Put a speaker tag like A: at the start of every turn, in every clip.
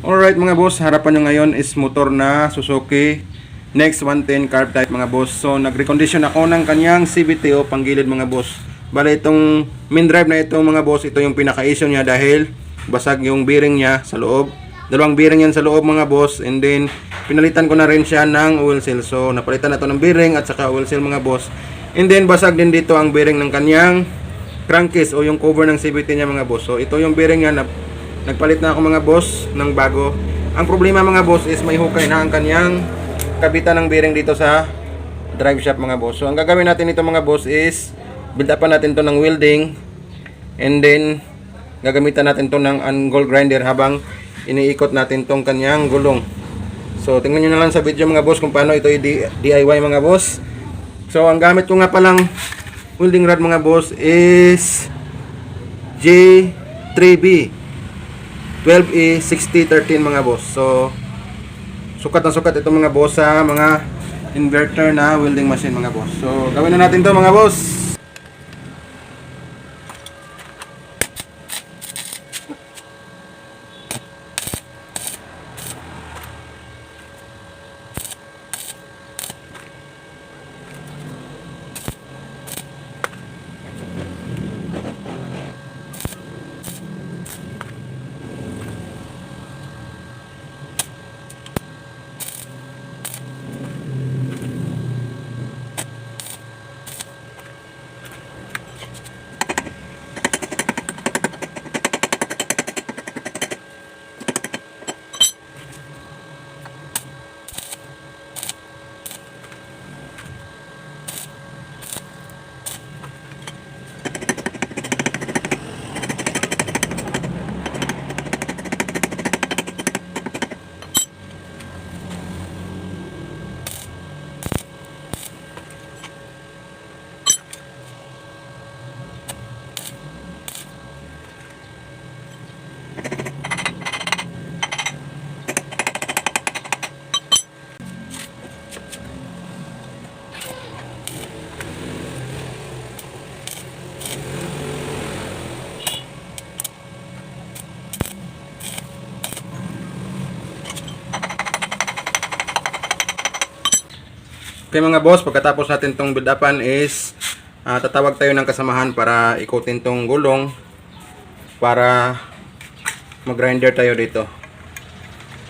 A: Alright mga boss, harapan nyo ngayon is motor na Suzuki Next 110 carb type mga boss. So nag-recondition ako ng kanyang CVT o panggilid mga boss. Bale itong main drive na ito mga boss, ito yung pinaka-issue niya dahil basag yung bearing niya sa loob. Dalawang bearing yan sa loob mga boss and then pinalitan ko na rin siya ng oil seal. So napalitan na to ng bearing at saka oil seal mga boss. And then basag din dito ang bearing ng kanyang crankcase o yung cover ng CVT niya mga boss. So ito yung bearing niya na nagpalit na ako mga boss ng bago. Ang problema mga boss is may hukay na ang kanyang kabitan ng bearing dito sa drive shaft mga boss. So ang gagawin natin ito mga boss is build upan natin to ng welding and then gagamitan natin to ng angle grinder habang iniikot natin tong kanyang gulong. So tingnan nyo na lang sa video mga boss kung paano ito i-DIY mga boss. So ang gamit ko nga palang welding rod mga boss is J3B 12E 6013 mga boss. So sukat na sukat ito mga boss sa mga inverter na welding machine mga boss. So gawin na natin to mga boss. Okay mga boss, pagkatapos natin tong build upan is ah, tatawag tayo ng kasamahan para ikutin tong gulong para mag-grinder tayo dito.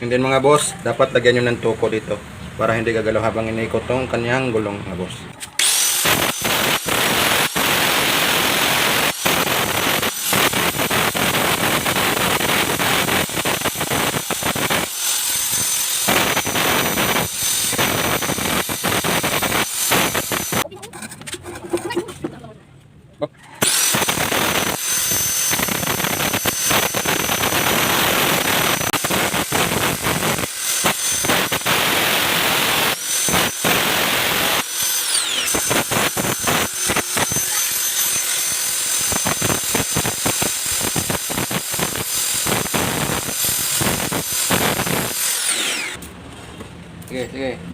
A: And then mga boss, dapat lagyan nyo ng tuko dito para hindi gagalaw habang iniikot tong kanyang gulong mga boss. Sige, sige.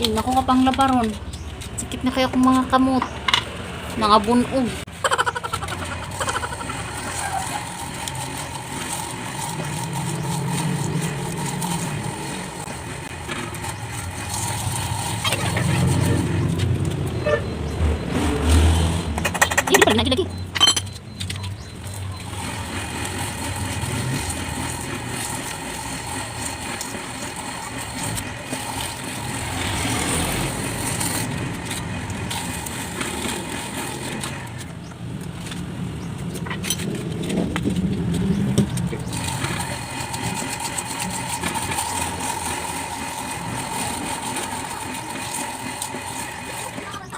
B: Eh, naku ka pang labaron. Sakit na kayo kung mga kamot. Mga bunog. lagi lagi.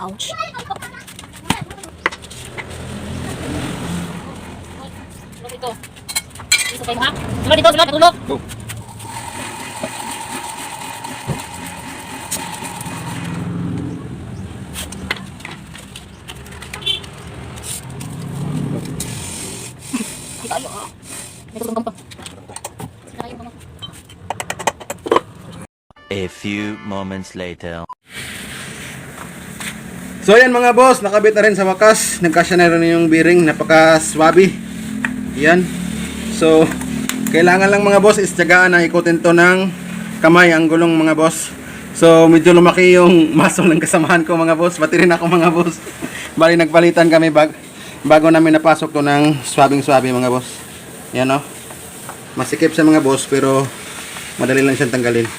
B: Ouch. Dito kayo ha? Sulod dito, sulod, katulog.
A: Go.
B: Tayo. May pa. Mga.
C: A few moments later.
A: So ayan mga boss, nakabit na rin sa wakas. Nagkasya na rin yung bearing, napaka-swabe. Yan. So, kailangan lang mga boss is tiyagaan na ikutin to ng kamay ang gulong mga boss. So, medyo lumaki yung muscle ng kasamahan ko mga boss. Pati rin ako mga boss. Bali, nagpalitan kami bag, bago namin napasok to ng swabing-swabe mga boss. Yan o. Masikip siya mga boss, pero madali lang siyang tanggalin.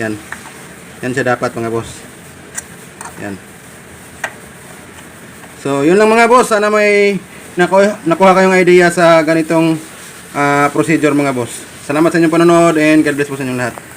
A: Yan. Yan siya dapat mga boss. Yan. So, yun lang mga boss. Sana may nakuha, nakuha kayong idea sa ganitong ah, procedure mga boss. Salamat sa inyong panonood and God bless po sa inyong lahat.